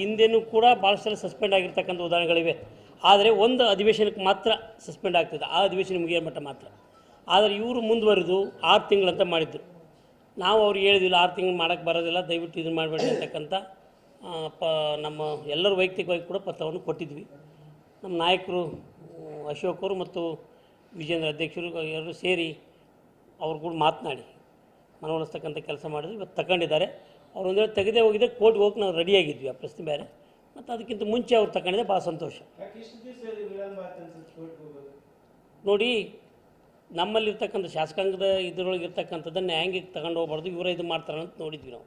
ಹಿಂದೆನೂ ಕೂಡ ಭಾಳಷ್ಟು ಸಲ ಸಸ್ಪೆಂಡ್ ಆಗಿರ್ತಕ್ಕಂಥ ಉದಾಹರಣೆಗಳಿವೆ. ಆದರೆ ಒಂದು ಅಧಿವೇಶನಕ್ಕೆ ಮಾತ್ರ ಸಸ್ಪೆಂಡ್ ಆಗ್ತದೆ. ಆ ಅಧಿವೇಶನ ಮುಗಿಯೋ ಮಟ್ಟ ಮಾತ್ರ. ಆದರೆ ಇವರು ಮುಂದುವರೆದು ಆರು ತಿಂಗಳಂತ ಮಾಡಿದ್ರು. ನಾವು ಅವ್ರಿಗೆ ಹೇಳಿದಿಲ್ಲ ಆರು ತಿಂಗಳು ಮಾಡೋಕ್ಕೆ ಬರೋದಿಲ್ಲ, ದಯವಿಟ್ಟು ಇದನ್ನು ಮಾಡಬೇಡಿ ಅಂತಕ್ಕಂಥ ಪ, ನಮ್ಮ ಎಲ್ಲರ ವೈಯಕ್ತಿಕವಾಗಿ ಕೂಡ ಪತ್ರವನ್ನು ಕೊಟ್ಟಿದ್ವಿ. ನಮ್ಮ ನಾಯಕರು ಅಶೋಕ್ ಅವರು ಮತ್ತು ವಿಜೇಂದ್ರ ಅಧ್ಯಕ್ಷರು ಎಲ್ಲರೂ ಸೇರಿ ಅವ್ರು ಕೂಡ ಮಾತನಾಡಿ, ಮನವೊಲಿಸ್ತಕ್ಕಂಥ ಕೆಲಸ ಮಾಡಿದ್ರು. ಇವತ್ತು ತಗೊಂಡಿದ್ದಾರೆ. ಅವ್ರು ಒಂದು ವೇಳೆ ತೆಗೆದೇ ಹೋಗಿದ್ದೆ ಕೋರ್ಟ್ಗೆ ಹೋಗಿ ನಾವು ರೆಡಿಯಾಗಿದ್ವಿ ಆ ಪ್ರಶ್ನೆ ಬೇರೆ. ಮತ್ತು ಅದಕ್ಕಿಂತ ಮುಂಚೆ ಅವ್ರು ತಗೊಂಡಿದ್ದೆ ಭಾಳ ಸಂತೋಷ. ನೋಡಿ ನಮ್ಮಲ್ಲಿರ್ತಕ್ಕಂಥ ಶಾಸಕಾಂಗದ ಇದ್ರೊಳಗೆ ಇರ್ತಕ್ಕಂಥದ್ದನ್ನು ಹ್ಯಾಂಗೆ ತಗೊಂಡು ಹೋಗ್ಬಾರ್ದು ಇವರೇ ಇದು ಮಾಡ್ತಾರೆ ಅಂತ ನೋಡಿದ್ವಿ ನಾವು.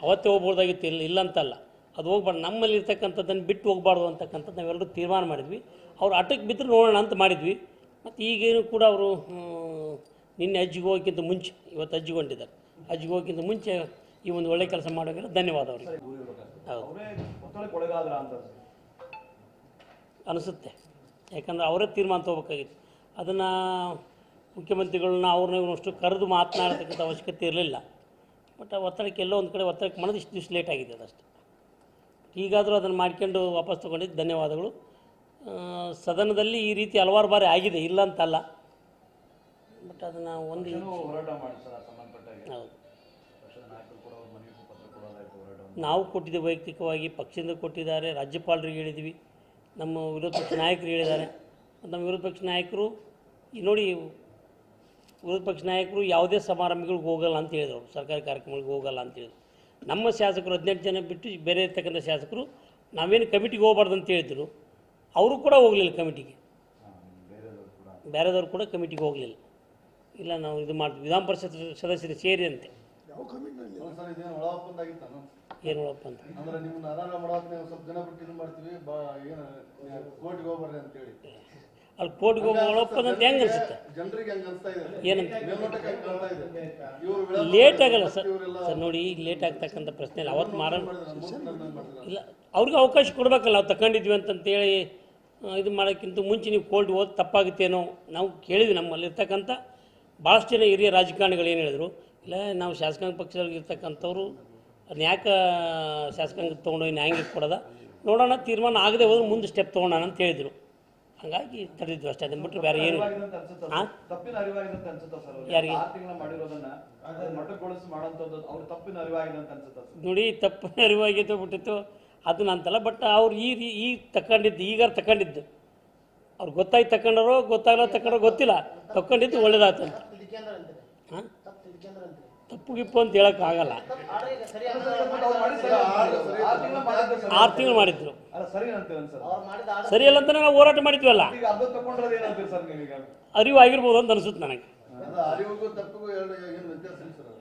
ಅವತ್ತೇ ಹೋಗ್ಬೋದಾಗಿತ್ತು ಇಲ್ಲ ಇಲ್ಲ ಅಂತಲ್ಲ ಅದು ಹೋಗ್ಬಾರ್ದು ನಮ್ಮಲ್ಲಿರ್ತಕ್ಕಂಥದ್ದನ್ನು ಬಿಟ್ಟು ಹೋಗ್ಬಾರ್ದು ಅಂತಕ್ಕಂಥದ್ದು ನಾವೆಲ್ಲರೂ ತೀರ್ಮಾನ ಮಾಡಿದ್ವಿ. ಅವ್ರು ಆಟಕ್ಕೆ ಬಿದ್ದರೆ ನೋಡೋಣ ಅಂತ ಮಾಡಿದ್ವಿ. ಮತ್ತು ಈಗೇನು ಕೂಡ ಅವರು ನಿನ್ನೆ ಅಜ್ಜಿಗೆ ಹೋಗೋಕ್ಕಿಂತ ಮುಂಚೆ ಇವತ್ತು ಅಜ್ಜಿಗೊಂಡಿದ್ದಾರೆ. ಅಜ್ಜಿಗೆ ಹೋಗೋಕ್ಕಿಂತ ಮುಂಚೆ ಈ ಒಂದು ಒಳ್ಳೆ ಕೆಲಸ ಮಾಡೋಕ್ಕೆ ಧನ್ಯವಾದ ಅವರಿಗೆ ಹೌದು ಅನಿಸುತ್ತೆ. ಯಾಕಂದ್ರೆ ಅವರೇ ತೀರ್ಮಾನ ತೊಗೋಬೇಕಾಗಿತ್ತು. ಅದನ್ನು ಮುಖ್ಯಮಂತ್ರಿಗಳನ್ನ ಅವ್ರನ್ನ ಅಷ್ಟು ಕರೆದು ಮಾತನಾಡತಕ್ಕಂಥ ಅವಶ್ಯಕತೆ ಇರಲಿಲ್ಲ. ಬಟ್ ಆ ಒತ್ತಡಕ್ಕೆ ಎಲ್ಲೋ ಒಂದು ಕಡೆ ಒತ್ತಡಕ್ಕೆ ಮಾಡೋದು ಇಷ್ಟು ದಿವಸ ಲೇಟ್ ಆಗಿದೆ ಅದಷ್ಟೇ. ಈಗಾದರೂ ಅದನ್ನು ಮಾಡ್ಕೊಂಡು ವಾಪಸ್ ತೊಗೊಂಡಿದ್ದು ಧನ್ಯವಾದಗಳು. ಸದನದಲ್ಲಿ ಈ ರೀತಿ ಹಲವಾರು ಬಾರಿ ಆಗಿದೆ ಇಲ್ಲ ಅಂತಲ್ಲ. ಬಟ್ ಅದನ್ನು ಒಂದು ಹೌದು. ನಾವು ಕೊಟ್ಟಿದ್ದೆ ವೈಯಕ್ತಿಕವಾಗಿ ಪಕ್ಷದಿಂದ ಕೊಟ್ಟಿದ್ದಾರೆ ರಾಜ್ಯಪಾಲರಿಗೆ ಹೇಳಿದ್ವಿ ನಮ್ಮ ವಿರೋಧ ಪಕ್ಷ ನಾಯಕರು ಹೇಳಿದ್ದಾರೆ. ನಮ್ಮ ವಿರೋಧ ಪಕ್ಷ ನಾಯಕರು ಈ ನೋಡಿ ವಿರೋಧ ಪಕ್ಷ ನಾಯಕರು ಯಾವುದೇ ಸಮಾರಂಭಗಳಿಗೆ ಹೋಗಲ್ಲ ಅಂತ ಹೇಳಿದರು ಅವ್ರು ಸರ್ಕಾರಿ ಕಾರ್ಯಕ್ರಮಗಳಿಗೆ ಹೋಗಲ್ಲ ಅಂತ ಹೇಳಿದರು. ನಮ್ಮ ಶಾಸಕರು ಹದಿನೆಂಟು ಜನ ಬಿಟ್ಟು ಬೇರೆ ಇರ್ತಕ್ಕಂಥ ಶಾಸಕರು ನಾವೇನು ಕಮಿಟಿಗೆ ಹೋಗ್ಬಾರ್ದು ಅಂತ ಹೇಳಿದ್ರು ಅವರು ಕೂಡ ಹೋಗಲಿಲ್ಲ ಕಮಿಟಿಗೆ. ಬೇರೆದವರು ಕೂಡ ಬೇರೆದವ್ರು ಕೂಡ ಕಮಿಟಿಗೆ ಹೋಗಲಿಲ್ಲ. ಇಲ್ಲ ನಾವು ಇದು ಮಾಡ್ತೀವಿ. ವಿಧಾನ ಪರಿಷತ್ ಸದಸ್ಯರು ಸೇರಿ ಏನು ಹೇಳಪ್ಪ ಅಂತ. ಅಂದ್ರೆ ನಿಮ್ಮನ್ನ ಮಾಡಕ್ಕೆ ನಾವು ಸ್ವಲ್ಪ ಜನ ಬಿಟ್ಟು ಇದು ಮಾಡ್ತೀವಿ ಬಾ ಏನು ಕೋರ್ಟ್ಗೆ ಹೋಗ್ಬರ್ರಿ ಅಂತೇಳಿ. ಅಲ್ಲಿ ಕೋರ್ಟ್ಗೆ ಹೋಗಿ ಒಳಪ್ಪಂತ ಅಂತ ಹೆಂಗೆ ಅನ್ಸುತ್ತೆ? ಜನರಿಗೆ ಹಂಗ ಅನ್ಸ್ತಾ ಇದೆ? ಏನಂತ? ಮೇಲ್ನೋಟಕ್ಕೆ ಹಂಗ್ ಕಾಣ್ತಾ ಇದೆ? ಇವರು ಲೇಟ್ ಆಗಲ್ಲ ಸರ್. ಸರ್ ನೋಡಿ ಈಗ ಲೇಟ್ ಆಗ್ತಕ್ಕಂಥ ಪ್ರಶ್ನೆ ಇಲ್ಲ. ಅವತ್ತು ಮಾಡಲ್ಲ ಇಲ್ಲ ಅವ್ರಿಗೆ ಅವಕಾಶ ಕೊಡಬೇಕಲ್ಲ ನಾವು ತಗೊಂಡಿದ್ವಿ ಅಂತಂತೇಳಿ ಇದು ಮಾಡೋಕ್ಕಿಂತ ಮುಂಚೆ ನೀವು ಕೋರ್ಟ್ ಹೋದ್ ತಪ್ಪಾಗುತ್ತೇನೋ ನಾವು ಕೇಳಿದ್ವಿ ನಮ್ಮಲ್ಲಿರ್ತಕ್ಕಂಥ ಭಾಳಷ್ಟು ಜನ ಹಿರಿಯ ರಾಜಕಾರಣಿಗಳು ಏನು ಹೇಳಿದ್ರು ಇಲ್ಲ ನಾವು ಶಾಸಕಾಂಗ ಪಕ್ಷದಲ್ಲಿ ಇರ್ತಕ್ಕಂಥವ್ರು ಅದನ್ನ ಯಾಕೆ ಶಾಸಕಾಂಗ ತೊಗೊಂಡೋಗಿ ನ್ಯಾಯಾಂಗ ಕೊಡೋದ? ನೋಡೋಣ ತೀರ್ಮಾನ ಆಗದೆ ಹೋದ್ರೆ ಮುಂದೆ ಸ್ಟೆಪ್ ತೊಗೊಳೋಣ ಅಂತ ಹೇಳಿದರು. ಹಾಗಾಗಿ ತಡೆದಿದ್ರು ಅಷ್ಟೇ ಅದನ್ನ ಬಿಟ್ಟರೆ ಬೇರೆ ಏನು ಹಾಂ ಅನ್ಸುತ್ತಾ ಹಾ? ಸರ್? ತಪ್ಪಿನ ಅರಿವಾಗಿದೆ ಅಂತ ಅನ್ಸುತ್ತಾ ಸರ್ ಅವ್ರಿಗೆ? ಯಾರಿಗೆ? ನೋಡಿ ತಪ್ಪಿನ ಅರಿವಾಗಿತ್ತು ಬಿಟ್ಟಿತ್ತು ಅದನ್ನ ಅಂತಲ್ಲ ಬಟ್ ಅವ್ರು ಈ ರೀ ಈ ತಗೊಂಡಿದ್ದು ಈಗ ತಗೊಂಡಿದ್ದು ಅವ್ರು ಗೊತ್ತಾಗಿ ತಗೊಂಡರೋ ಗೊತ್ತಾಗಲ್ಲ ತಗೊಂಡೋ ಗೊತ್ತಿಲ್ಲ. ತಗೊಂಡಿದ್ದು ಒಳ್ಳೇದಾಯ್ತು ಅಂತ. ಹಾಂ ತಪ್ಪು ಗಿಪ್ಪು ಅಂತ ಹೇಳೋಕ್ಕಾಗಲ್ಲ. ಆರು ತಿಂಗಳ ಮಾಡಿದ್ರು. ಸರಿಯಲ್ಲ ಅಂತ ನಾವು ಹೋರಾಟ ಮಾಡಿದ್ವಲ್ಲ. ಅರಿವು ಆಗಿರ್ಬೋದು ಅಂತ ಅನಿಸುತ್ತೆ ನನಗೆ.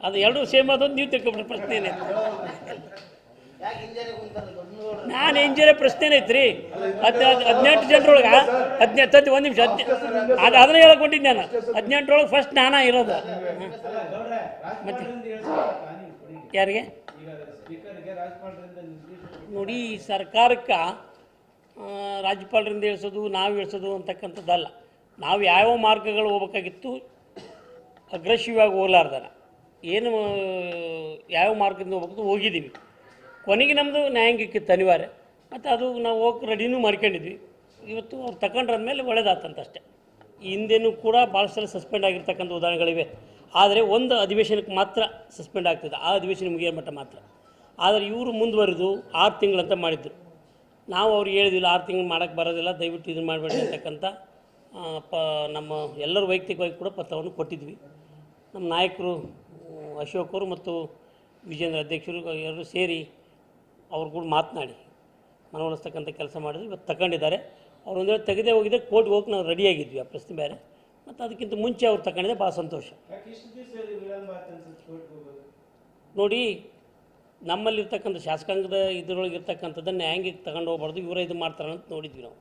ಅದು ಎರಡೂ ಸೇಮ್ ಅದೊಂದು ನೀವು ತಿಳ್ಕೊಬಿಟ್ರೆ ಪ್ರಶ್ನೆ ಏನೈತೆ ನಾನು ಇಂಜಿನಿಯರ್ ಪ್ರಶ್ನೆ ಐತ್ರಿ ಹದ್ ಹದಿನೆಂಟು ಜನರೊಳಗೆ ಹದಿನೆಂಟು ಒಂದು ನಿಮಿಷ ಅದ್ ಅದು ಅದನ್ನ ಹೇಳಕ್ ಹೊಂಟಿದ್ದೆ ನಾನು ಹದಿನೆಂಟರೊಳಗೆ ಫಸ್ಟ್ ನಾನ ಇರೋದು ಮತ್ತೆ ಯಾರಿಗೆ ನೋಡಿ ಈ ಸರ್ಕಾರಕ್ಕೆ ರಾಜ್ಯಪಾಲರಿಂದ ಇಳಿಸೋದು ನಾವು ಇಳಿಸೋದು ಅಂತಕ್ಕಂಥದ್ದಲ್ಲ ನಾವು ಯಾವ ಮಾರ್ಗಗಳು ಹೋಗ್ಬೇಕಾಗಿತ್ತು ಅಗ್ರೆಸಿವ್ ಆಗಿ ಹೋಗ್ಲಾರ್ದನ ಏನು ಯಾವ ಮಾರ್ಗದಿಂದ ಹೋಗ್ಬೇಕು ಹೋಗಿದ್ದೀವಿ ಕೊನೆಗೆ ನಮ್ಮದು ನ್ಯಾಯಾಂಗಕ್ಕಿತ್ತು ಅನಿವಾರ್ಯ ಮತ್ತು ಅದು ನಾವು ಹೋಗಿ ರೆಡಿನೂ ಮಾಡ್ಕೊಂಡಿದ್ವಿ. ಇವತ್ತು ಅವ್ರು ತಗೊಂಡ್ರಂದ್ಮೇಲೆ ಒಳ್ಳೇದಾತಂತ ಅಷ್ಟೇ. ಈ ಹಿಂದೆನೂ ಕೂಡ ಭಾಳ ಸಲ ಸಸ್ಪೆಂಡ್ ಆಗಿರ್ತಕ್ಕಂಥ ಉದಾಹರಣೆಗಳಿವೆ. ಆದರೆ ಒಂದು ಅಧಿವೇಶನಕ್ಕೆ ಮಾತ್ರ ಸಸ್ಪೆಂಡ್ ಆಗ್ತದೆ. ಆ ಅಧಿವೇಶನ ಮುಗಿಯೋ ಮಟ್ಟ ಮಾತ್ರ. ಆದರೆ ಇವರು ಮುಂದುವರೆದು ಆರು ತಿಂಗಳಂತ ಮಾಡಿದ್ರು. ನಾವು ಅವ್ರು ಹೇಳಿದಿಲ್ಲ ಆರು ತಿಂಗಳು ಮಾಡೋಕ್ಕೆ ಬರೋದಿಲ್ಲ, ದಯವಿಟ್ಟು ಇದನ್ನು ಮಾಡಬೇಡಿ ಅಂತಕ್ಕಂಥ ಪ, ನಮ್ಮ ಎಲ್ಲರೂ ವೈಯಕ್ತಿಕವಾಗಿ ಕೂಡ ಪತ್ರವನ್ನು ಕೊಟ್ಟಿದ್ವಿ. ನಮ್ಮ ನಾಯಕರು ಅಶೋಕರು ಮತ್ತು ವಿಜೇಂದ್ರ ಅಧ್ಯಕ್ಷರು ಎಲ್ಲರೂ ಸೇರಿ ಅವ್ರು ಕೂಡ ಮಾತನಾಡಿ. ಮನವೊಲಿಸ್ತಕ್ಕಂಥ ಕೆಲಸ ಮಾಡಿದ್ವಿ ಇವತ್ತು ತಗೊಂಡಿದ್ದಾರೆ ಅವ್ರು ಒಂದು ವೇಳೆ ತೆಗೆದೇ ಹೋಗಿದ್ದೆ ಕೋರ್ಟ್ಗೆ ಹೋಗಿ ನಾವು ರೆಡಿಯಾಗಿದ್ವಿ ಆ ಪ್ರಶ್ನೆ ಬೇರೆ. ಮತ್ತು ಅದಕ್ಕಿಂತ ಮುಂಚೆ ಅವ್ರು ತಗೊಂಡಿದ್ದೆ ಭಾಳ ಸಂತೋಷ. ನೋಡಿ ನಮ್ಮಲ್ಲಿರ್ತಕ್ಕಂಥ ಶಾಸಕಾಂಗದ ಇದರೊಳಗೆ ಇರ್ತಕ್ಕಂಥದ್ದನ್ನು ಹ್ಯಾಂಗೆ ತಗೊಂಡು ಹೋಗ್ಬಾರ್ದು ಇವರೇ ಇದು ಮಾಡ್ತಾರೆ ಅಂತ ನೋಡಿದ್ವಿ ನಾವು.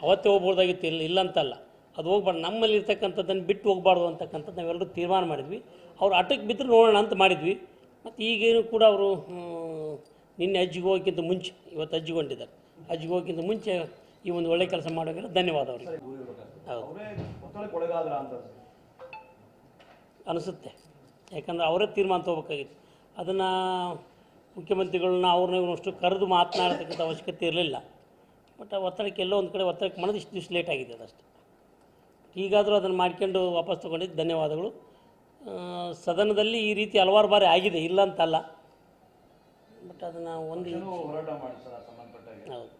ಅವತ್ತೇ ಹೋಗ್ಬೋದಾಗಿತ್ತು ಇಲ್ಲ ಇಲ್ಲ ಅಂತಲ್ಲ. ಅದು ಹೋಗ್ಬಾರ್ದು ನಮ್ಮಲ್ಲಿ ಇರ್ತಕ್ಕಂಥದ್ದನ್ನು ಬಿಟ್ಟು ಹೋಗ್ಬಾರ್ದು ಅಂತಕ್ಕಂಥದ್ದು ನಾವೆಲ್ಲರೂ ತೀರ್ಮಾನ ಮಾಡಿದ್ವಿ. ಅವ್ರು ಅಟಕ್ಕೆ ಬಿದ್ದರೆ ನೋಡೋಣ ಅಂತ ಮಾಡಿದ್ವಿ. ಮತ್ತು ಈಗೇನು ಕೂಡ ಅವರು ನಿನ್ನೆ ಅಜ್ಜಿಗೆ ಹೋಗೋಕ್ಕಿಂತ ಮುಂಚೆ ಇವತ್ತು ಅಜ್ಜಿಗೊಂಡಿದ್ದಾರೆ ಅಜ್ಜಿಗೆ ಹೋಗೋಕ್ಕಿಂತ ಮುಂಚೆ ಈ ಒಂದು ಒಳ್ಳೆ ಕೆಲಸ ಮಾಡೋಕೆ ಧನ್ಯವಾದ ಅವರಿಗೆ. ಹೌದು. ಅನಿಸುತ್ತೆ. ಯಾಕಂದ್ರೆ ಅವರೇ ತೀರ್ಮಾನ ತೊಗೋಬೇಕಾಗಿತ್ತು. ಅದನ್ನು ಮುಖ್ಯಮಂತ್ರಿಗಳನ್ನ ಅವ್ರನ್ನ ಇವನಷ್ಟು ಕರೆದು ಮಾತನಾಡತಕ್ಕಂಥ ಅವಶ್ಯಕತೆ ಇರಲಿಲ್ಲ. ಬಟ್ ಆ ಒತ್ತಡಕ್ಕೆ ಎಲ್ಲೋ ಒಂದು ಕಡೆ ಒತ್ತಡಕ್ಕೆ ಮನದು ಇಷ್ಟು ದಿವಸ ಲೇಟ್ ಆಗಿದೆ ಅದಷ್ಟೇ ಈಗಾದರೂ ಅದನ್ನು ಮಾಡ್ಕೊಂಡು ವಾಪಸ್ ತೊಗೊಂಡಿದ್ದು ಧನ್ಯವಾದಗಳು. ಸದನದಲ್ಲಿ ಈ ರೀತಿ ಹಲವಾರು ಬಾರಿ ಆಗಿದೆ ಇಲ್ಲ ಅಂತಲ್ಲ. ಬಟ್ ಅದನ್ನು ಒಂದು ಪಕ್ಷನೂ ಹೋರಾಟ ಮಾಡಿ ಸರ್ ಸಂಬಂಧಪಟ್ಟ ಹೌದು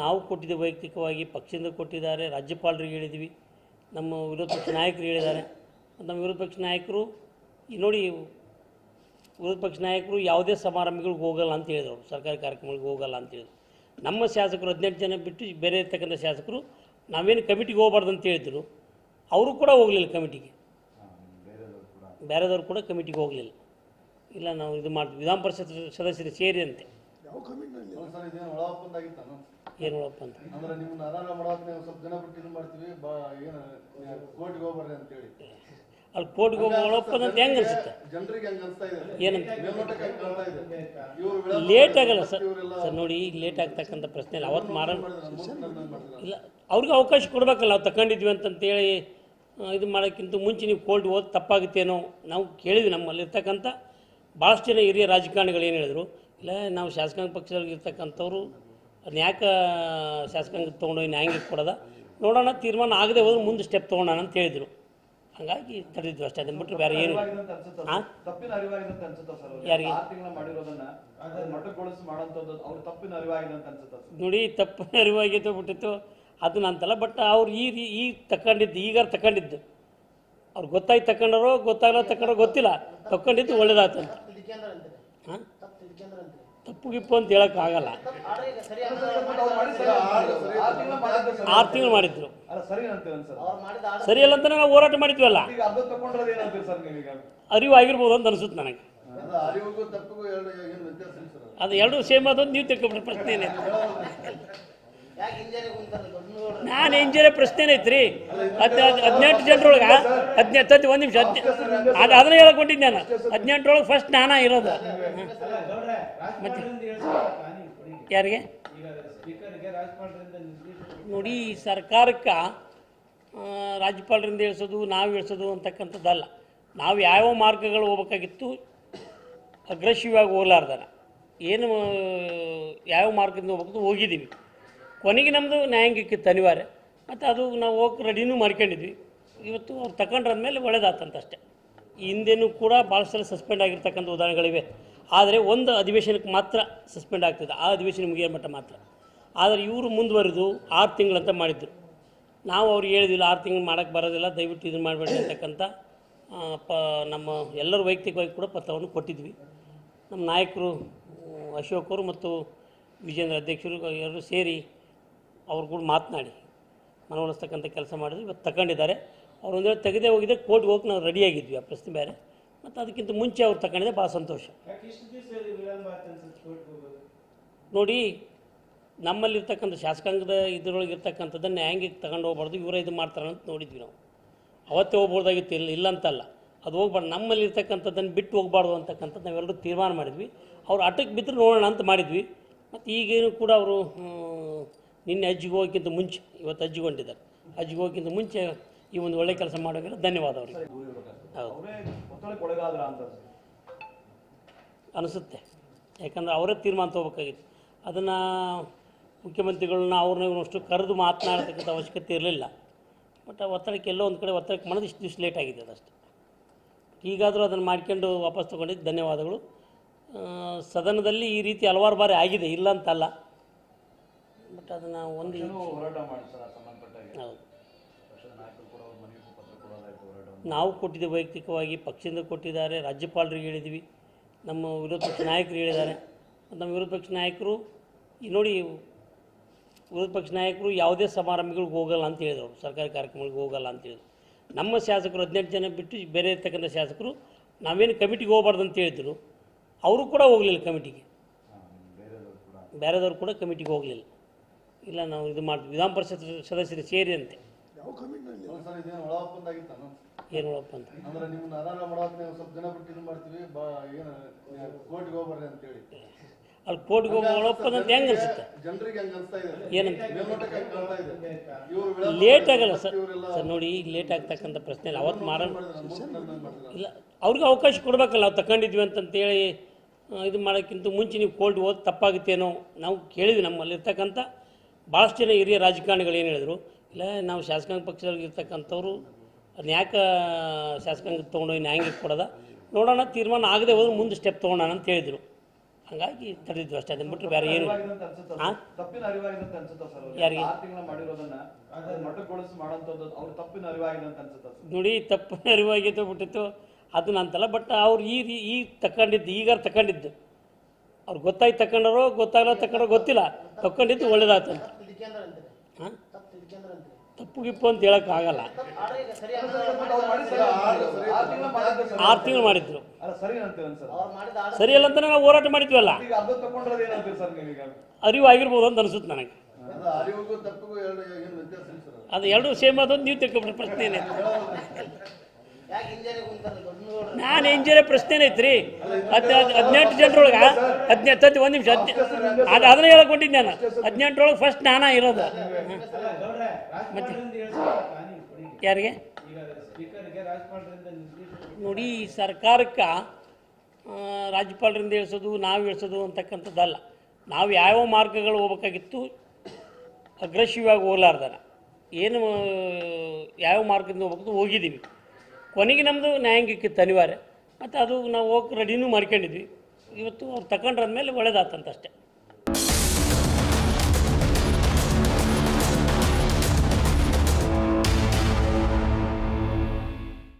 ನಾವು ಕೊಟ್ಟಿದ್ದೆ ವೈಯಕ್ತಿಕವಾಗಿ ಪಕ್ಷದಿಂದ ಕೊಟ್ಟಿದ್ದಾರೆ ರಾಜ್ಯಪಾಲರಿಗೆ ಹೇಳಿದ್ವಿ ನಮ್ಮ ವಿರೋಧ ಪಕ್ಷ ನಾಯಕರು ಹೇಳಿದ್ದಾರೆ. ನಮ್ಮ ವಿರೋಧ ಪಕ್ಷ ನಾಯಕರು ಈ ನೋಡಿ ವಿರೋಧ ಪಕ್ಷ ನಾಯಕರು ಯಾವುದೇ ಸಮಾರಂಭಗಳಿಗೆ ಹೋಗಲ್ಲ ಅಂತ ಹೇಳಿದ್ರು ಸರ್ಕಾರಿ ಕಾರ್ಯಕ್ರಮಗಳಿಗೆ ಹೋಗಲ್ಲ ಅಂತ ಹೇಳಿದ್ರು. ನಮ್ಮ ಶಾಸಕರು ಹದಿನೆಂಟು ಜನ ಬಿಟ್ಟು ಬೇರೆ ಇರ್ತಕ್ಕಂಥ ಶಾಸಕರು ನಾವೇನು ಕಮಿಟಿಗೆ ಹೋಗಬಾರ್ದು ಅಂತ ಹೇಳಿದ್ರು ಅವರು ಕೂಡ ಹೋಗಲಿಲ್ಲ ಕಮಿಟಿಗೆ. ಬೇರೆದವ್ರು ಕೂಡ ಕಮಿಟಿಗೆ ಹೋಗಲಿಲ್ಲ. ಇಲ್ಲ ನಾವು ಇದು ಮಾಡ್ತೀವಿ. ವಿಧಾನ ಪರಿಷತ್ ಸದಸ್ಯರು ಸೇರಿ ಅಂತೆ ಏನು ನೋಡಪ್ಪ ಅಂತ ಅಂದ್ರೆ ನಿಮ್ಮನ್ನ ಅನರ್ಹ ಮಾಡೋಕೆ ನೀವು ಸ್ವಲ್ಪ ಜನ ಬಿಟ್ಟು ಇದು ಮಾಡ್ತೀವಿ ಬಾ ಏನು ಕೋರ್ಟ್ಗೆ ಹೋಗ್ಬರ್ರಿ ಅಂತೇಳಿ. ಅಲ್ಲಿ ಕೋರ್ಟ್ಗೆ ಹೋಗಿ ಒಳಪ್ಪದ ಅಂತ ಹೆಂಗೆ ಅನಿಸುತ್ತೆ? ಜನರಿಗೆ ಹೆಂಗ್ ಅನ್ಸ್ತಾ ಇದೆ? ಏನಂತ? ಮೇಲ್ನೋಟಕ್ಕೆ ಹಂಗ್ ಕಾಣ್ತಾ ಇದೆ? ಇವ್ರು ಲೇಟ್ ಆಗಲ್ಲ ಸರ್. ಸರ್ ನೋಡಿ ಈಗ ಲೇಟ್ ಆಗ್ತಕ್ಕಂಥ ಪ್ರಶ್ನೆ ಇಲ್ಲ. ಅವತ್ತು ಮಾಡೋಣ ಇಲ್ಲ ಅವ್ರಿಗೆ ಅವಕಾಶ ಕೊಡಬೇಕಲ್ಲ. ನಾವು ತಗೊಂಡಿದ್ವಿ ಅಂತಂತೇಳಿ ಇದು ಮಾಡೋಕ್ಕಿಂತ ಮುಂಚೆ ನೀವು ಕೋರ್ಟ್ ಹೋದ್ ತಪ್ಪಾಗುತ್ತೇನೋ ನಾವು ಕೇಳಿದ್ವಿ ನಮ್ಮಲ್ಲಿ ಇರ್ತಕ್ಕಂಥ ಭಾಳಷ್ಟು ಜನ ಹಿರಿಯ ರಾಜಕಾರಣಿಗಳು ಏನು ಹೇಳಿದರು ಇಲ್ಲ ನಾವು ಶಾಸಕಾಂಗ ಪಕ್ಷದಲ್ಲಿ ಇರ್ತಕ್ಕಂಥವ್ರು ಅದನ್ನ ಯಾಕೆ ಶಾಸಕಾಂಗ ತೊಗೊಂಡೋಗಿ ನ್ಯಾಯಕ್ಕೆ ಕೊಡೋದ ನೋಡೋಣ ತೀರ್ಮಾನ ಆಗದೆ ಹೋದ್ರೆ ಮುಂದೆ ಸ್ಟೆಪ್ ತೊಗೊಳೋಣ ಅಂತ ಹೇಳಿದರು ಹಾಗಾಗಿ ತಡೆದಿದ್ವಿ ಅಷ್ಟೇ ಅದನ್ನ ಬಿಟ್ಟರೆ ಬೇರೆ ಏನು ಹಾ? ಯಾರಿಗೆ? ನೋಡಿ ತಪ್ಪಿನ ಅರಿವಾಗಿದೆ ಅಂತ ಅನ್ಸುತ್ತಾ ಸರ್ ನೋಡಿ ತಪ್ಪು ಅರಿವಾಗೈತೆ ಬಿಟ್ಟಿತ್ತು ಅದನ್ನ ಅಂತಲ್ಲ ಬಟ್ ಅವ್ರು ಈ ರೀ ಈಗ ತಗೊಂಡಿದ್ದು ಈಗ ತಗೊಂಡಿದ್ದು ಅವ್ರು ಗೊತ್ತಾಗಿ ತಕೊಂಡ್ರೋ ಗೊತ್ತಾಗಲ್ಲ ತಕೊಂಡ್ರೋ ಗೊತ್ತಿಲ್ಲ. ತಕೊಂಡಿದ್ದು ಒಳ್ಳೇದಾಯ್ತಂತ ಹಾಂ? ತಪ್ಪು ಗಿಪ್ಪು ಅಂತ ಹೇಳೋಕ್ಕಾಗಲ್ಲ. ಆರು ತಿಂಗಳ ಮಾಡಿದ್ರು. ಅಲ್ಲ ಸರಿ ಅಂತೀರ ಸರ್ ಸರಿ ಅಲ್ಲ ಅಂತಾನೆ ನಾವು ಹೋರಾಟ ಮಾಡಿದ್ವಲ್ಲ? ಅರಿವು ಆಗಿರ್ಬೋದು ಅಂತ ಅನಿಸುತ್ತೆ ನನಗೆ. ಅದು ಎರಡು ಏನು ಸೇಮ್ ಅದೊಂದು ನೀವು ತಿಳ್ಕೊಬಿಟ್ರೆ ಪ್ರಶ್ನೆ ಏನೈತೆ ನಾನು ಇಂಜಿನಿಯರ್ ಪ್ರಶ್ನೆ ಐತ್ರಿ. ಹದಿನೆಂಟು ಜನರೊಳಗೆ ಹದಿನೆಂಟು ತತ್ತಿ ಒಂದು ನಿಮಿಷ ಅದ್ ಅದು ಅದನ್ನ ಹೇಳಕೊಂಡಿದ್ದೆ ನಾನು. ಹದಿನೆಂಟರೊಳಗೆ ಫಸ್ಟ್ ನಾನ ಇರೋದು. ಮತ್ತೆ. ಯಾರಿಗೆ? ನೋಡಿ ಸರ್ಕಾರಕ್ಕೆ ರಾಜ್ಯಪಾಲರಿಂದ ಇಳಿಸೋದು ನಾವು ಇಳಿಸೋದು ಅಂತಕ್ಕಂಥದ್ದಲ್ಲ. ನಾವು ಯಾವ ಮಾರ್ಗಗಳು ಹೋಗ್ಬೇಕಾಗಿತ್ತು? ಅಗ್ರೆಸಿವ್ ಆಗಿ ಹೋಗ್ಲಾರ್ದಾರ ಏನು ಯಾವ ಮಾರ್ಗದಿಂದ ಹೋಗ್ಬೇಕು? ಹೋಗಿದ್ದೀವಿ. ಕೊನೆಗೆ ನಮ್ಮದು ನ್ಯಾಯಾಂಗಕ್ಕಿತ್ತು ಅನಿವಾರ್ಯ ಮತ್ತು ಅದು ನಾವು ಹೋಗಿ ರೆಡಿನೂ ಮಾಡ್ಕೊಂಡಿದ್ವಿ. ಇವತ್ತು ಅವ್ರು ತಗೊಂಡ್ರಂದ್ಮೇಲೆ ಒಳ್ಳೇದಾತಂತ ಅಷ್ಟೇ. ಈ ಹಿಂದೆನೂ ಕೂಡ ಭಾಳ ಸಲ ಸಸ್ಪೆಂಡ್ ಆಗಿರ್ತಕ್ಕಂಥ ಉದಾಹರಣೆಗಳಿವೆ. ಆದರೆ ಒಂದು ಅಧಿವೇಶನಕ್ಕೆ ಮಾತ್ರ ಸಸ್ಪೆಂಡ್ ಆಗ್ತದೆ. ಆ ಅಧಿವೇಶನ ಮುಗಿಯೋ ಮಟ್ಟ ಮಾತ್ರ. ಆದರೆ ಇವರು ಮುಂದುವರೆದು ಆರು ತಿಂಗಳಂತ ಮಾಡಿದ್ರು. ನಾವು ಅವ್ರು ಹೇಳಿದಿಲ್ಲ ಆರು ತಿಂಗಳು ಮಾಡೋಕ್ಕೆ ಬರೋದಿಲ್ಲ, ದಯವಿಟ್ಟು ಇದನ್ನು ಮಾಡಬೇಡಿ ಅಂತಕ್ಕಂಥ ಪ, ನಮ್ಮ ಎಲ್ಲರೂ ವೈಯಕ್ತಿಕವಾಗಿ ಕೂಡ ಪತ್ರವನ್ನು ಕೊಟ್ಟಿದ್ವಿ. ನಮ್ಮ ನಾಯಕರು ಅಶೋಕರು ಮತ್ತು ವಿಜೇಂದ್ರ ಅಧ್ಯಕ್ಷರು, ಎಲ್ಲರೂ ಸೇರಿ ಅವ್ರು ಕೂಡ ಮಾತನಾಡಿ. ಮನವೊಲಿಸ್ತಕ್ಕಂಥ ಕೆಲಸ ಮಾಡಿದ್ರು ಇವತ್ತು ತಗೊಂಡಿದ್ದಾರೆ. ಅವ್ರು ಒಂದು ವೇಳೆ ತೆಗೆದೇ ಹೋಗಿದ್ದೆ ಕೋರ್ಟ್ಗೆ ಹೋಗಿ ನಾವು ರೆಡಿಯಾಗಿದ್ವಿ ಆ ಪ್ರಶ್ನೆ ಬೇರೆ. ಮತ್ತು ಅದಕ್ಕಿಂತ ಮುಂಚೆ ಅವ್ರು ತಗೊಂಡಿದ್ದೆ ಭಾಳ ಸಂತೋಷ. ನೋಡಿ ನಮ್ಮಲ್ಲಿರ್ತಕ್ಕಂಥ ಶಾಸಕಾಂಗದ ಇದರೊಳಗೆ ಇರ್ತಕ್ಕಂಥದ್ದನ್ನು ಹ್ಯಾಂಗೆ ತಗೊಂಡು ಹೋಗ್ಬಾರ್ದು ಇವರೇ ಇದು ಮಾಡ್ತಾರೆ ಅಂತ ನೋಡಿದ್ವಿ ನಾವು. ಅವತ್ತೇ ಹೋಗ್ಬೋದಾಗಿತ್ತು ಇಲ್ಲ ಇಲ್ಲ ಅಂತಲ್ಲ ಅದು ಹೋಗ್ಬಾರ್ದು ನಮ್ಮಲ್ಲಿ ಇರ್ತಕ್ಕಂಥದ್ದನ್ನು ಬಿಟ್ಟು ಹೋಗ್ಬಾರ್ದು ಅಂತಕ್ಕಂಥದ್ದು ನಾವೆಲ್ಲರೂ ತೀರ್ಮಾನ ಮಾಡಿದ್ವಿ. ಅವ್ರು ಅಟಕ್ಕೆ ಬಿದ್ದರೆ ನೋಡೋಣ ಅಂತ ಮಾಡಿದ್ವಿ. ಮತ್ತು ಈಗೇನು ಕೂಡ ಅವರು ನಿನ್ನೆ ಅಜ್ಜಿಗೆ ಹೋಗೋಕ್ಕಿಂತ ಮುಂಚೆ ಇವತ್ತು ಅಜ್ಜಿಗೊಂಡಿದ್ದಾರೆ ಅಜ್ಜಿಗೆ ಹೋಗೋಕ್ಕಿಂತ ಮುಂಚೆ ಈ ಒಂದು ಒಳ್ಳೆ ಕೆಲಸ ಮಾಡೋಕೆ ಧನ್ಯವಾದ ಅವರಿಗೆ. ಹೌದು. ಅನಿಸುತ್ತೆ. ಯಾಕಂದ್ರೆ ಅವರೇ ತೀರ್ಮಾನ ತೊಗೋಬೇಕಾಗಿತ್ತು. ಅದನ್ನು ಮುಖ್ಯಮಂತ್ರಿಗಳನ್ನ ಅವ್ರನ್ನ ಇವ್ರನ್ನಷ್ಟು ಕರೆದು ಮಾತನಾಡತಕ್ಕಂಥ ಅವಶ್ಯಕತೆ ಇರಲಿಲ್ಲ. ಬಟ್ ಆ ಒತ್ತಡಕ್ಕೆ ಎಲ್ಲೋ ಒಂದು ಕಡೆ ಒತ್ತಡಕ್ಕೆ ಮಾಡೋದು ಇಷ್ಟು ದಿವಸ ಲೇಟ್ ಆಗಿದೆ ಅದಷ್ಟೇ. ಈಗಾದರೂ ಅದನ್ನು ಮಾಡ್ಕೊಂಡು ವಾಪಸ್ ತೊಗೊಂಡಿದ್ದು ಧನ್ಯವಾದಗಳು. ಸದನದಲ್ಲಿ ಈ ರೀತಿ ಹಲವಾರು ಬಾರಿ ಆಗಿದೆ ಇಲ್ಲ ಅಂತಲ್ಲ. ಬಟ್ ಅದನ್ನು ಒಂದು ಹೋರಾಟ ಮಾಡಿ ಸರ್ ಹೌದು. ನಾವು ಕೊಟ್ಟಿದ್ದೆ ವೈಯಕ್ತಿಕವಾಗಿ ಪಕ್ಷದಿಂದ ಕೊಟ್ಟಿದ್ದಾರೆ ರಾಜ್ಯಪಾಲರಿಗೆ ಹೇಳಿದ್ವಿ ನಮ್ಮ ವಿರೋಧ ಪಕ್ಷ ನಾಯಕರು ಹೇಳಿದ್ದಾರೆ. ಮತ್ತು ನಮ್ಮ ವಿರೋಧ ಪಕ್ಷ ನಾಯಕರು ಈ ನೋಡಿ ವಿರೋಧ ಪಕ್ಷ ನಾಯಕರು ಯಾವುದೇ ಸಮಾರಂಭಗಳಿಗೆ ಹೋಗಲ್ಲ ಅಂತ ಹೇಳಿದರು ಅವರು ಸರ್ಕಾರಿ ಕಾರ್ಯಕ್ರಮಗಳಿಗೆ ಹೋಗಲ್ಲ ಅಂತ ಹೇಳಿದ್ರು. ನಮ್ಮ ಶಾಸಕರು ಹದಿನೆಂಟು ಜನ ಬಿಟ್ಟು ಬೇರೆ ಇರ್ತಕ್ಕಂಥ ಶಾಸಕರು ನಾವೇನು ಕಮಿಟಿಗೆ ಹೋಗಬಾರ್ದು ಅಂತ ಹೇಳಿದ್ರು. ಅವರು ಕೂಡ ಹೋಗಲಿಲ್ಲ ಕಮಿಟಿಗೆ. ಬೇರೆದವ್ರು ಕೂಡ ಕಮಿಟಿಗೆ ಹೋಗಲಿಲ್ಲ. ಇಲ್ಲ ನಾವು ಇದು ಮಾಡ್ತೀವಿ. ವಿಧಾನ ಪರಿಷತ್ ಸದಸ್ಯರು ಸೇರಿ ಅಂತೆ. ಏನು ಒಳಪ್ಪ ಅಂತ? ಅಂದ್ರೆ ನಿಮ್ಮನ್ನ ಅನಾರ ಮಾಡೋಕೆ ನೀವು ಸ್ವಲ್ಪ ಜನ ಬಿಟ್ಟು ಇದು ಮಾಡ್ತೀವಿ ಬಾ ಏನು ಕೋರ್ಟ್ಗೆ ಹೋಗ್ಬರ್ರಿ ಅಂತೇಳಿ. ಅಲ್ಲಿ ಕೋರ್ಟ್ಗೆ ಹೋಗಿ ಅಂತ ಹೆಂಗೆ ಅನ್ಸುತ್ತೆ? ಜನರಿಗೆ ಹಂಗ ಅನ್ಸ್ತಾ ಇದೆ? ಏನಂತ? ಮೇಲ್ನೋಟಕ್ಕೆ ಹಂಗ್ ಕಾಣ್ತಾ ಇದೆ? ಇವ್ರು ಲೇಟ್ ಆಗಲ್ಲ ಸರ್. ಸರ್ ನೋಡಿ ಈಗ ಲೇಟ್ ಆಗ್ತಕ್ಕಂಥ ಪ್ರಶ್ನೆ ಇಲ್ಲ. ಅವತ್ತು ಮಾಡ ಇಲ್ಲ ಅವ್ರಿಗೆ ಅವಕಾಶ ಕೊಡಬೇಕಲ್ಲ ನಾವು ತಗೊಂಡಿದ್ವಿ ಅಂತಂತೇಳಿ ಇದು ಮಾಡೋಕ್ಕಿಂತ ಮುಂಚೆ ನೀವು ಕೋರ್ಟ್ ಹೋದ್ ತಪ್ಪಾಗುತ್ತೇನೋ ನಾವು ಕೇಳಿದ್ವಿ ನಮ್ಮಲ್ಲಿರ್ತಕ್ಕಂಥ ಭಾಳಷ್ಟು ಜನ ಹಿರಿಯ ರಾಜಕಾರಣಿಗಳು ಏನು ಹೇಳಿದ್ರು ಇಲ್ಲ ನಾವು ಶಾಸಕಾಂಗ ಪಕ್ಷದಲ್ಲಿ ಇರ್ತಕ್ಕಂಥವ್ರು ಅದನ್ನ ಯಾಕೆ ಶಾಸಕಾಂಗ ತೊಗೊಂಡೋಗಿ ನ್ಯಾಯಾಂಗಕ್ಕೆ ಕೊಡೋದ? ನೋಡೋಣ ತೀರ್ಮಾನ ಆಗದೆ ಹೋದ್ರೆ ಮುಂದೆ ಸ್ಟೆಪ್ ತೊಗೊಳೋಣ ಅಂತ ಹೇಳಿದರು. ಹಾಗಾಗಿ ತಡೆದಿದ್ವಿ ಅಷ್ಟೇ ಅದನ್ನ ಬಿಟ್ಟರೆ ಬೇರೆ ಏನು ಹಾಂ? ಯಾರಿಗೆ? ನೋಡಿ ತಪ್ಪಿನ ಅರಿವಾಗಿತ್ತು ಬಿಟ್ಟಿತ್ತು ಅದನ್ನ ಅಂತಲ್ಲ ಬಟ್ ಅವ್ರು ಈ ರೀ ಈಗ ತಗೊಂಡಿದ್ದು ಈಗ ತಗೊಂಡಿದ್ದು ಅವ್ರು ಗೊತ್ತಾಗಿ ತಗೊಂಡಾರೋ ಗೊತ್ತಾಗಲ್ಲ ತಗೊಂಡ್ರೋ ಗೊತ್ತಿಲ್ಲ. ತಕೊಂಡಿದ್ದು ಒಳ್ಳೇದಾಯ್ತು ಅಂತ ಹಾಂ ತಪ್ಪು ಗಿಪ್ಪು ಅಂತ ಹೇಳಕ್ ಆಗಲ್ಲ. ಆರು ತಿಂಗಳ ಮಾಡಿದ್ರು. ಸರ್. ಅಲ್ಲ ಅಂತಲೇ ನಾವು ಹೋರಾಟ ಮಾಡಿದ್ವಲ್ಲ? ಅರಿವು ಆಗಿರ್ಬೋದು ಅಂತ ಅನ್ಸುತ್ತೆ ನನಗೆ. ಅದು ಎರಡು ಏನು ವ್ಯತ್ಯಾಸ ಇಲ್ಲ ಸರ್ ಅದು? ಎರಡು ಸೇಮ್ ಅದೊಂದು ನೀವು ತಿಳ್ಕೊಬಿಟ್ರೆ ಪ್ರಶ್ನೆ ಏನೈತೆ ನಾನು ಇಂಜಿನಿಯರ್ ಪ್ರಶ್ನೆ ಐತ್ರಿ. ಹದಿನೆಂಟು ಜನರೊಳಗೆ, ಹದಿನೆಂಟು ಹತ್ತು ಒಂದು ನಿಮಿಷ, ಹದಿನೆ ಅದು ಅದನ್ನ ಹೇಳಕೊಂಡಿದ್ದೆ ನಾನು. ಹದಿನೆಂಟರೊಳಗೆ ಫಸ್ಟ್ ನಾನ ಇರೋದು. ಮತ್ತೆ. ಯಾರಿಗೆ? ನೋಡಿ ಸರ್ಕಾರಕ್ಕೆ ರಾಜ್ಯಪಾಲರಿಂದ ಇಳಿಸೋದು ನಾವು ಇಳಿಸೋದು ಅಂತಕ್ಕಂಥದ್ದಲ್ಲ. ನಾವು ಯಾವ ಮಾರ್ಗಗಳು ಹೋಗ್ಬೇಕಾಗಿತ್ತು ಅಗ್ರೆಸಿವ್ ಆಗಿ ಹೋಗ್ಲಾರ್ದಾನ ಏನು ಯಾವ ಮಾರ್ಗದಿಂದ ಹೋಗ್ಬೇಕು ಹೋಗಿದ್ದೀವಿ ಕೊನೆಗೆ ನಮ್ಮದು ನ್ಯಾಯಾಂಗಕ್ಕಿತ್ತು ಅನಿವಾರ್ಯ. ಮತ್ತು ಅದು ನಾವು ಹೋಗಿ ರೆಡಿನೂ ಮಾಡ್ಕೊಂಡಿದ್ವಿ. ಇವತ್ತು ಅವ್ರು ತಗೊಂಡ್ರಂದ್ಮೇಲೆ ಒಳ್ಳೇದಾತಂತ ಅಷ್ಟೇ.